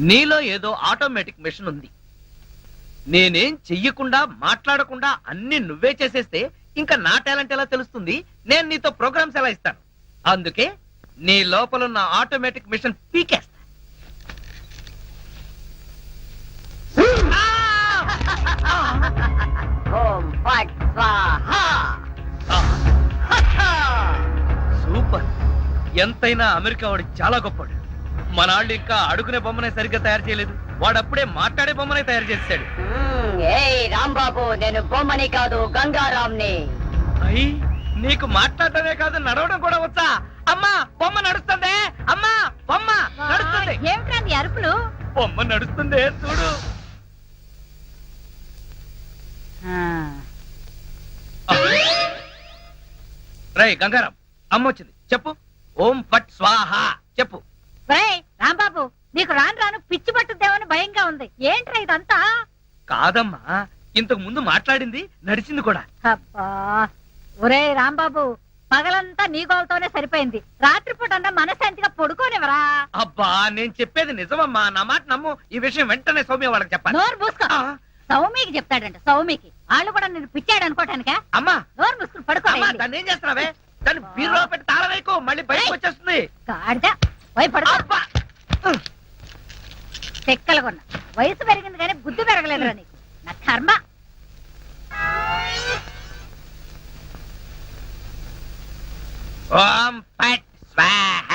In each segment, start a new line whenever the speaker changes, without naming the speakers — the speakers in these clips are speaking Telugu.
నీలో ఏదో ఆటోమేటిక్ మెషిన్ ఉంది. నేనేం చెయ్యకుండా మాట్లాడకుండా అన్ని నువ్వే చేసేస్తే ఇంకా నా టాలెంట్ ఎలా తెలుస్తుంది? నేను నీతో ప్రోగ్రామ్స్ ఎలా ఇస్తాను? అందుకే నీ లోపల ఉన్న ఆటోమేటిక్ మిషన్ పీకేస్తా. సూపర్. ఎంతైనా అమెరికా వాడు చాలా గొప్పవాడు. మనాళ్ళు ఇంకా అడుగునే బొమ్మనే సరిగ్గా తయారు చేయలేదు. వాడు అప్పుడే మాట్లాడే బొమ్మనే తయారు
ఏయ్ రాంబాబు నేను బొమ్మని కాదు గంగారాంని
అయ్యి నీకు మాట్లాడటమే కాదు నడవడం కూడా వచ్చా? అమ్మా బొమ్మ నడుస్తుంది? అమ్మా బొమ్మ నడుస్తుంది.
ఏమిట్రా నీ అరుపులు?
బొమ్మ నడుస్తుంది చూడు. రై గంగారం అమ్మ వచ్చింది చెప్పు. ఓం ఫట్ స్వాహ. చెప్పు.
రాంబాబు నీకు రాను రాను పిచ్చి పట్టుద్దేమని భయంగా ఉంది. ఏంట్రా ఇదంతా?
కాదమ్మా ఇంతకు ముందు మాట్లాడింది నడిచింది కూడా.
అబ్బా ఒరేయ్ రాంబాబు పగలంతా నీ గోలతోనే సరిపోయింది. రాత్రిపూట అన్నా మనశాంతిగా పడుకోనివరా
అబ్బా నేను చెప్పేది నిజమమ్మా. నా మాట నమ్ము. ఈ విషయం వెంటనే సౌమ్య వాళ్ళకి చెప్పాలి.
నోరు మూసుకో.
ఆ,
సౌమికి చెప్తాడంట సౌమికి వాళ్ళు కూడా నేను పిచ్చాడు అనుకోటానికా?
అమ్మా.
నోరు మూసుకుని పడుకో
అమ్మా దాన్ని ఏం చేస్తున్నావే? దాన్ని బీరులో పెట్టి తాళం వేయకు మళ్ళీ బయటకు వచ్చేస్తుంది.
గాడిద పోయి పడుకో.
అబ్బా.
చెక్కలు కొన్నా. వయసు పెరిగింది కానీ బుద్ధి పెరగలేదురా నీకు. నా కర్మ.
ఓం స్వాహ.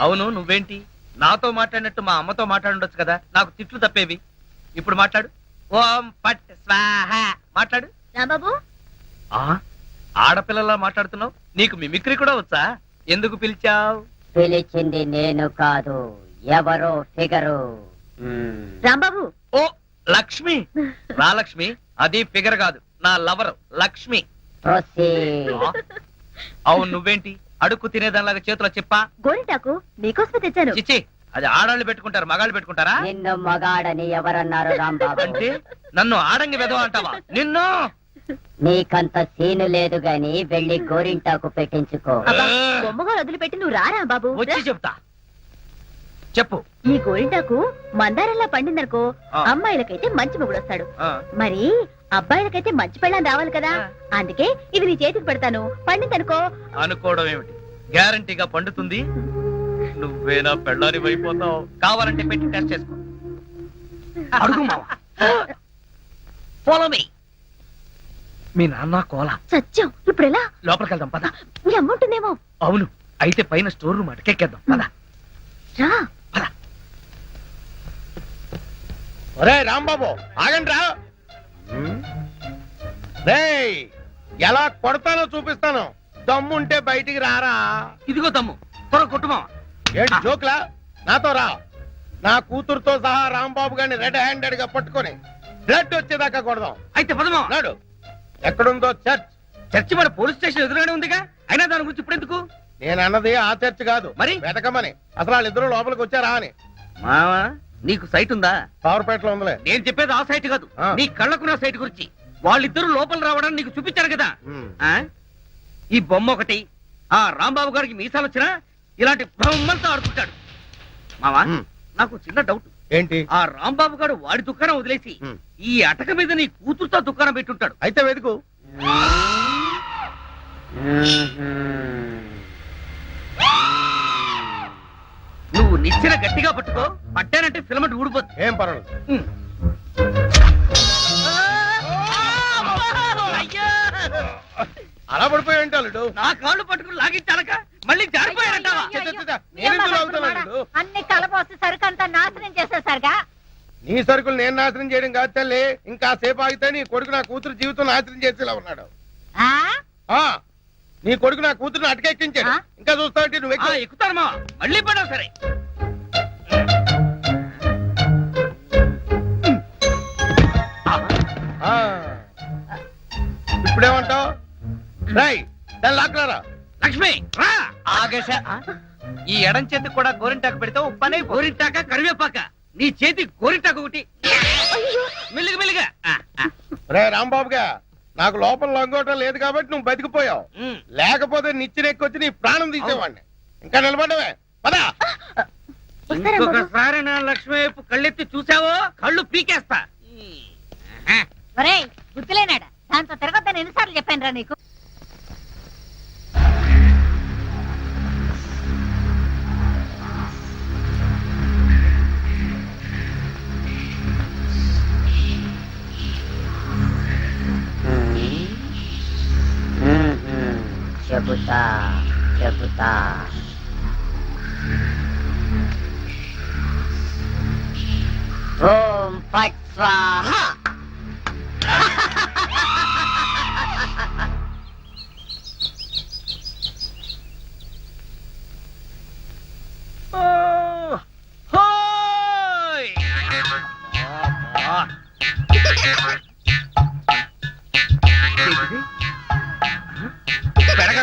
అవును నువ్వేంటి? నాతో మాట్లాడినట్టు మా అమ్మతో మాట్లాడుండొచ్చు కదా. నాకు తిట్లు తప్పేవి. ఇప్పుడు మాట్లాడు. ఓం ఫట్ స్వాహ. మాట్లాడు.
రాంబాబు
ఆ ఆడపిల్లలా మాట్లాడుతున్నావు? నీకు మిమిక్రీ కూడా వచ్చా? ఎందుకు పిలిచావు?
పిలిచింది నేను కాదు ఎవరో ఫిగరు. రాంబాబు!
ఓ లక్ష్మి! రా లక్ష్మి అది ఫిగర్ కాదు నా లవర్ లక్ష్మి? అవును నువ్వేంటి? అడుక్కు తినేదానిలాగా చేతిలో చెప్పా?
గోరింటాకు నీకోసమే తెచ్చాను.
చిచ్చి అది ఆడాళ్ళు పెట్టుకుంటారు మగాళ్ళు పెట్టుకుంటారా?
నిన్ను మగాడని ఎవరన్నారు రాంబాబు?
అంటే నన్ను ఆడంగి వెధవ అంటావా? నిన్ను!
నీకంత సీను లేదు గాని వెళ్ళి గోరింటాకు పెట్టించుకో.
అబ్బా,
బొమ్మగా వదిలిపెట్టి నువ్వు రారా బాబు?
వచ్చి చెప్తా. చెప్పు.
ఈ గోరింటాకు మందారంలా పండిందనుకో. అమ్మాయిలకైతే మంచి మొగుడు వస్తాడు మరి అబ్బాయిలకైతే మంచి పెళ్ళం రావాలి కదా. అందుకే ఇది నీ చేతికి పెడతాను. పండిందనుకో.
అనుకోవడం ఏమిటి? గ్యారంటీగా పండుతుంది. నువ్వేనా పెళ్ళాని అయిపోతావు? కావాలంటే పెట్టి టెస్ట్ చేసుకో. అడుగు మావా Follow me. మీ నాన్న కోల.
సత్యం. ఇప్పుడు ఎలా
లోపలికి వెళ్దాం పద.
నీ అమ్ముంటుందేమో.
అవును. అయితే పైన స్టోర్ రూమ్ అటకెక్కేద్దాం పద.
రా.
ఒరే రాంబాబు ఆగండి రా. రేయ్ ఎలా కొడతానో చూపిస్తాను. దమ్ముంటే బయటికి రారా.
ఇదిగో తమ్ము త్వర కొట్టుమా
ఏంటి జోక్లా? నాతో రా. నా కూతురుతో సహా రాంబాబు గారిని రెడ్ హ్యాండెడ్గా పట్టుకొని బ్లడ్ వచ్చేదాకా కొడదాం.
అయితే పదమా
నాడు. ఎక్కడుందో చర్చ్.
చర్చి మన పోలీస్ స్టేషన్ ఎదురుగానే ఉందిగా? అయినా దాని గురించి ఇప్పుడు ఎందుకు?
నేను అన్నది ఆ చర్చ్ కాదు.
మరి?
వెతకమని. అసలు వాళ్ళిద్దరూ లోపలికి వచ్చారా అని.
మావా నీకు సైట్ ఉందా?
పవర్పేటలో ఉందిలే.
నేను చెప్పేది ఆ సైట్ కాదు.
ఆ.
నీ కళ్ళకున్న సైట్ గురించి. వాళ్ళిద్దరూ లోపల రావడానికి నీకు చూపించారు కదా.
ఉమ్.
ఆ? ఈ బొమ్మ ఒకటి ఆ రాంబాబు గారికి మీసాలు వచ్చినా ఇలాంటి బొమ్మలతో ఆడుకుంటాడు. మావా
ఉమ్.
నాకు చిన్న డౌట్
ఏంటి?
ఆ రాంబాబు గారు వాడి దుకాణం వదిలేసి. ఈ అటక మీద నీ కూతురుతో దుకాణం పెట్టుంటాడు.
అయితే వెతుకు.
నువ్వు నిచ్చిన గట్టిగా పట్టుకో పట్టానంటే ఫిలమెంట్ ఊడిపోతుంది
ఏం పర్వాలేదు! అలా పడిపోయి ఉంటాడు
నా కాళ్ళు పట్టుకుని లాగించాలక మళ్ళీ జారిపోయాడంటావా
చ్చ, చ్చ, చ్చ. నేనెందుకు లాగుతున్నాను?
అన్ని కలపోసి సరుకంతా నాశనం చేసేసరిగా
నీ సరుకులు నేను నాశనం చేయడం కాదు తల్లి. ఇంకా సేపు ఆగితే నీ కొడుకు నా కూతురు జీవితం నాశనం చేసేలా ఉన్నాడు.
ఆ?
ఆ నీ కొడుకు నా కూతురుని అటకెక్కించాడు? ఇంకా చూస్తావంటే నువ్వు
ఎక్కుతాను మా మళ్ళీ పడవు సరే.
ఆ. ఇప్పుడేమంటావు? రై దాన్ని లాక్కలారా
లక్ష్మి రా. ఆగేశ ఈ ఎడం చేతికి కూడా గోరింటాకు పెడితే ఉప్పనే గోరింటాక కరివేపాక? నీ చేతి గోరింటాకు ఒకటి. మెల్లిగా మెల్లిగా.
రే రాంబాబుగా నాకు లోపల లొంగోటం లేదు కాబట్టి నువ్వు బతికిపోయావు. లేకపోతే నిచ్చిన ఎక్కొచ్చి నీ ప్రాణం తీసేవాడిని. ఇంకా నిలబడవే పదా.
ఇంకొకసారి నా లక్ష్మి వైపు కళ్ళెత్తి చూసావో కళ్ళు పీకేస్తా.
ఒరేయ్ బుద్ధిలేనాడా? దాంతో తిరగొద్దని ఎన్నిసార్లు చెప్పాను రా నీకు?
చెబుతా చెబుతా. ఓం పట్ స్వాహ!
ఓ, హోయ్!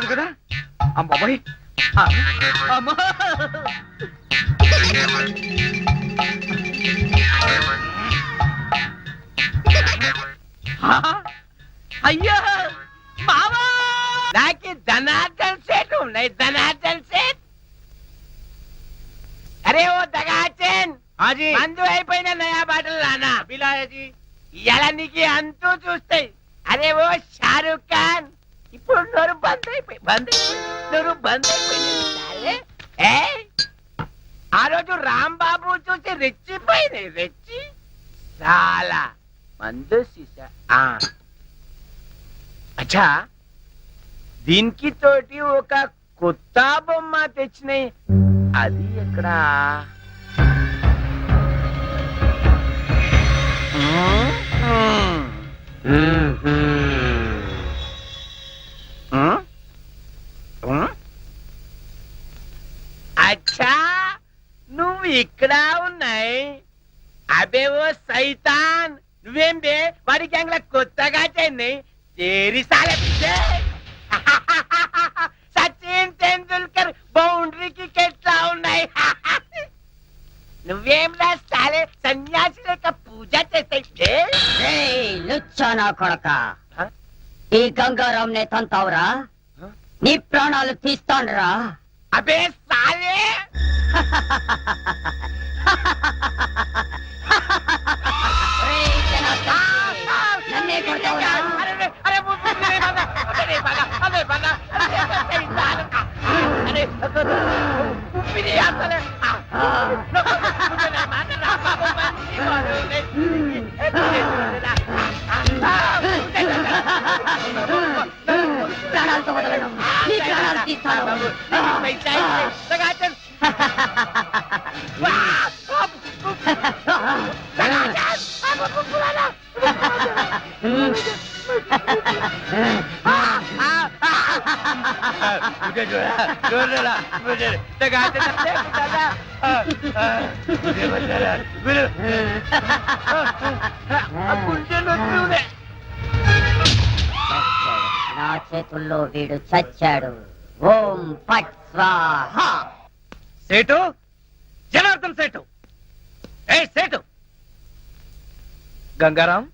పెరగదు కదా? అమ్మాయి? అయ్యో. మామా
నాకు ధనార్దన్ సేట్ ఉన్నాయి ధనార్దన్ సేట్. అరే ఓ దగాచన్
హాజీ.
మందు అయిపోయిన నయా బాటలు రానా
అభిలాయజీ
ఇలా నీకు అంతూ చూస్తాయి. అరే ఓ షారూక్ ఖాన్. ఇప్పుడు నోరు బంద్ అయిపోయి బంద్ అయిపోయి నోరు బంద్ అయిపోయింది సరే ఆ రోజు రాంబాబు చూసి రెచ్చిపోయింది రెచ్చి. చాలా మందు సీసా. అచ్చా. దీనికి తోటి ఒక కొత్త బొమ్మ తెచ్చినాయి. అది ఎక్కడ? Mm-hmm నువ్వు ఇక్కడ ఉన్నాయి. అబేవో సైతాన్. నువ్వేం బే వాడి గ్యాంగ్ల కొత్తగా సాలే పిచ్చే. సచిన్ టెండూల్కర్ బౌండరీకి ఎట్లా ఉన్నాయి. నువ్వేం రాస్తాలే? సన్యాసి లేక పూజ చేస్తే
ఏయ్, లుచ్చా నా కొడక? ఈ గంగారాం నే తంతావురా?
హ?
నీ ప్రాణాలు తీస్తానురా
అబే సాలే
నన్నే కొడతావురా ప్రాణాలతో వదలను నా చేతుల్లో వీడు చచ్చాడు. ఓం పట్ స్వాహ.
సేటు? జనార్దన్ సేటు. ఏ సేటు? గంగారాం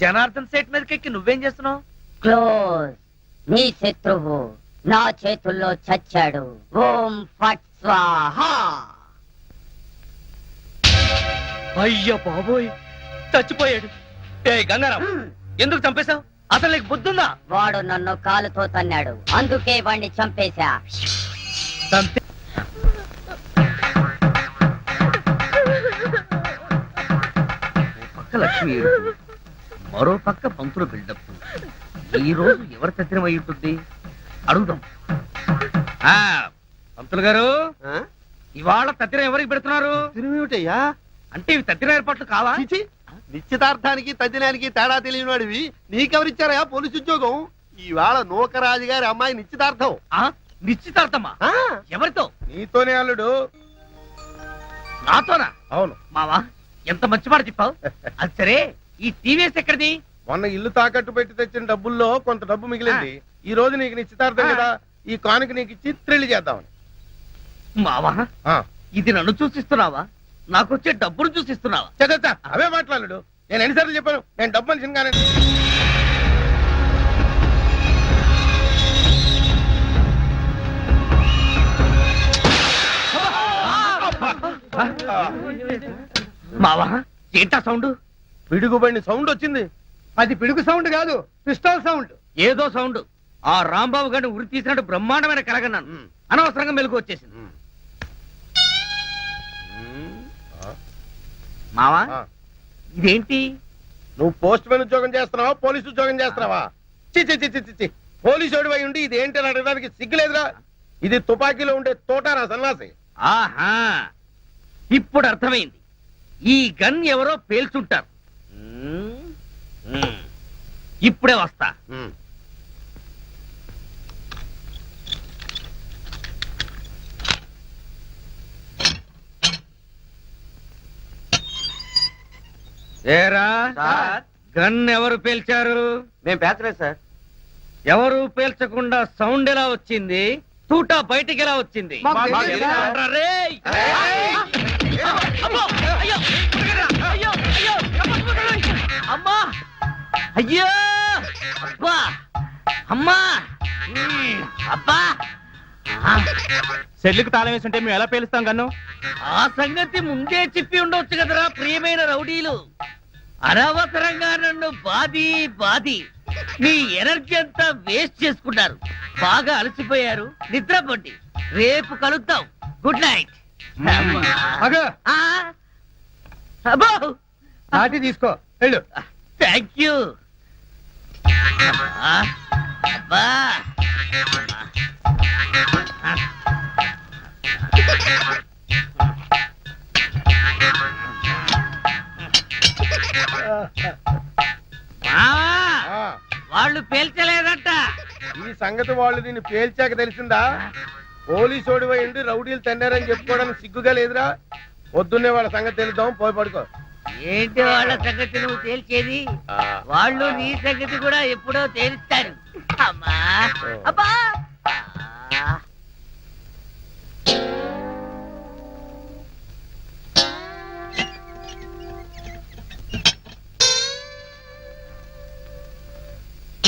జనార్దన్ సేట్ మీదకెక్కి నువ్వేం చేస్తున్నావు?
క్లోజ్. నీ శత్రువు నా చేతుల్లో చచ్చాడు. ఓం ఫట్ స్వాహ.
అయ్య బాబోయ్ చచ్చిపోయాడు. ఏ గంగారాం ఎందుకు చంపేశావు? అసలు నీకు బుద్ధుందా?
వాడు నన్ను కాలుతో తన్నాడు. అందుకే వాణ్ణి చంపేశా.
చంపే ఓ పక్క లక్ష్మి ఏడుపు, మరో పక్క పంతులు బిల్డప్. ఈ రోజు ఎవరి తద్దినం అయి ఉంటుంది? అడుగుదాం. ఆ, పంతులు గారు ఇవాళ తద్దినం ఎవరికి పెడుతున్నారు?
తిరిమిటయ్యా
అంటే ఇవి తద్దిన ఏర్పాట్లు కావా?
చిచి! నిశ్చితార్థానికి తద్దినానికి తేడా తెలియని వాడివి నీకెవరిచ్చారయా పోలీసు ఉద్యోగం? ఈవేళ నూకరాజు గారి అమ్మాయి నిశ్చితార్థం.
ఆ, నిశ్చితార్థమా?
ఆ,
ఎవరితో?
నీతోనే అల్లుడు.
నాతోనా?
అవును.
మావా ఎంత మంచి మాట చెప్పావు? అది సరే ఈ టీవీఎస్ ఎక్కడిది?
మొన్న ఇల్లు తాకట్టు పెట్టి తెచ్చిన డబ్బుల్లో కొంత డబ్బు మిగిలింది. ఈ రోజు నీకు నిశ్చితార్థం
ఆ.
కదా ఈ కానుక నీకు ఇచ్చి త్రిల్లి చేద్దామని.
మావా
ఆ,
ఇది నన్ను చూసిస్తున్నావా? నాకు వచ్చే డబ్బును చూసిస్తున్నావా
చ, చ, చ, అవే మాట్లాడు నేను ఎన్నిసార్లు చెప్పాను? నేను డబ్బు మనిషిని కానీ.
మావా ఏంటా సౌండ్?
పిడుగుబడిన సౌండ్ వచ్చింది.
అది పిడుగు సౌండ్ కాదు పిస్టల్ సౌండ్.
ఏదో సౌండ్. ఆ రాంబాబు గారిని ఉరి తీసినట్టు బ్రహ్మాండమైన కలగన్నాను. అనవసరంగా మెలకు వచ్చేసింది. మావా. ఇదేంటి?
నువ్వు పోస్ట్ మ్యాన్ ఉద్యోగం చేస్తున్నావా పోలీస్ ఉద్యోగం చేస్తున్నావా? చి చి చి చి, చి చి. పోలీసు అయి ఉండి ఇది ఏంటి అని అడగడానికి సిగ్గులేదురా? ఇది తుపాకీలో ఉండే తోటారా సన్నాసి
ఆహా. ఇప్పుడు అర్థమైంది. ఈ గన్ ఎవరో పేల్చుంటారు. ఇప్పుడే వస్తా. ఏరా? గన్ ఎవరు పేల్చారు?
మేము పేర్చలేదు సార్.
ఎవరు పేల్చకుండా సౌండ్ ఎలా వచ్చింది? తూటా బయటికి ఎలా వచ్చింది? అమ్మో! అయ్యో! అబ్బా! అమ్మా! అబ్బా!
సెల్లుకి తాళం వేసి ఉంటే మేము ఎలా పేలుస్తాం గన్ను?
ఆ సంగతి ముందే చెప్పి ఉండొచ్చు కదరా ప్రియమైన రౌడీలు. అనవసరంగా నన్ను బాది బాది మీ ఎనర్జీ అంతా వేస్ట్ చేసుకున్నారు బాగా అలసిపోయారు. నిద్రపోండి. రేపు కలుద్దాం. Good night.
అగో.
అబ్బో.
నాటి తీసుకో. వెళ్ళు.
Thank you. అబ్బా. వాళ్ళు పేల్చలేదంట.
ఈ సంగతి వాళ్ళు దీన్ని పేల్చాక తెలిసిందా? పోలీసు ఓడిపోయి ఉండి రౌడీలు తన్నారని చెప్పుకోవడానికి సిగ్గుగా లేదురా? పొద్దున్నే వాళ్ళ సంగతి తెలుద్దాం పోయి పడుకో.
ఏంటి వాళ్ళ సంగతి నువ్వు తేల్చేది? వాళ్ళు నీ సంగతి కూడా ఎప్పుడో తేలుస్తారు. అమ్మా అబ్బా!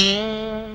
ఓం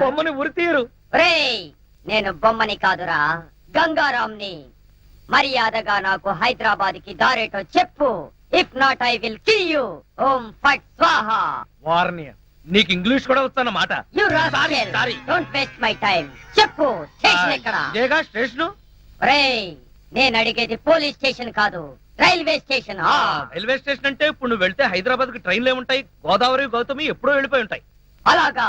బొమ్మని ఉరి తీయరు
ఒరేయ్ నేను బొమ్మని కాదురా. గంగారాంని మర్యాదగా నాకు హైదరాబాద్కి దారేటో చెప్పు. If not I will kill you ఓం ఫట్ స్వాహా.
వార్నియ నీకు ఇంగ్లీష్ కూడా వస్తానమాట
you
Sorry,
rascal
sorry.
Don't waste my time చెప్పు. స్టేషన్ ఎక్కడ?
ఇదేగా స్టేషన్?
ఒరేయ్ నేను అడిగేది పోలీస్ స్టేషన్ కాదు. Railway station. ఆ.
రైల్వే స్టేషన్ అంటే ఇప్పుడు నువ్వు వెళ్తే హైదరాబాద్కి ట్రైన్లు ఏముంటాయి? గోదావరి గౌతమి ఎప్పుడో వెళ్ళిపోయి ఉంటాయి.
అలాగా.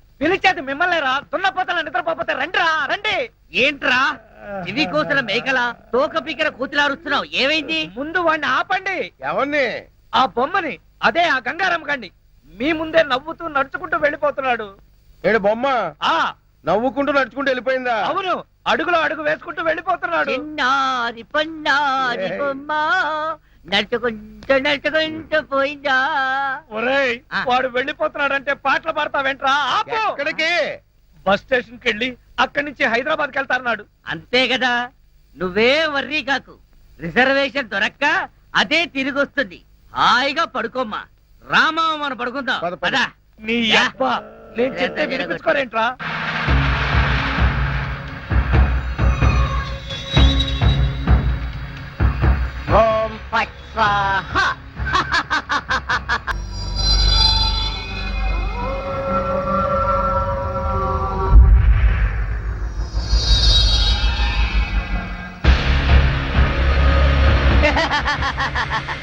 పిలిచేది మిమ్మల్నేరా దున్నపోతల నిద్రపోతే రండిరా రండి. ఏంట్రా? ఇవి కోసిన మేకల తోక పీకర కూతులారుస్తున్నావు ఏమైంది? ముందు వాడిని ఆపండి.
ఎవరిని
ఆ బొమ్మని అదే ఆ గంగారాం కండి మీ ముందే నవ్వుతూ నడుచుకుంటూ వెళ్ళిపోతున్నాడు.
ఏడు బొమ్మ?
ఆ.
నవ్వుకుంటూ నడుచుకుంటూ వెళ్ళిపోయిందా?
అవును. అడుగులో అడుగు వేసుకుంటూ వెళ్ళిపోతున్నాడు.
చిన్నారి పొన్నారి
ఏయ్.
బొమ్మ. నడుచుకుంటూ నడుచుకుంటూ పోయిందా?
ఒరేయ్. వాడు వెళ్ళిపోతున్నాడంటే పాటలు ఆపు.
ఎక్కడికి?
బస్ స్టేషన్కి వెళ్ళి అక్కడి నుంచి హైదరాబాద్కి వెళ్తారన్నాడు
అంతే కదా నువ్వే వర్రీ కాకు. రిజర్వేషన్ దొరక్క అదే తిరిగి వస్తుంది హాయిగా పడుకోమ్మా. రామా మనం పడుకుందాం.
పద,
నీ. అబ్బా నేను చెప్తే వినిపించుకోరేంట్రా?
ఓం ఫట్ స్వాహా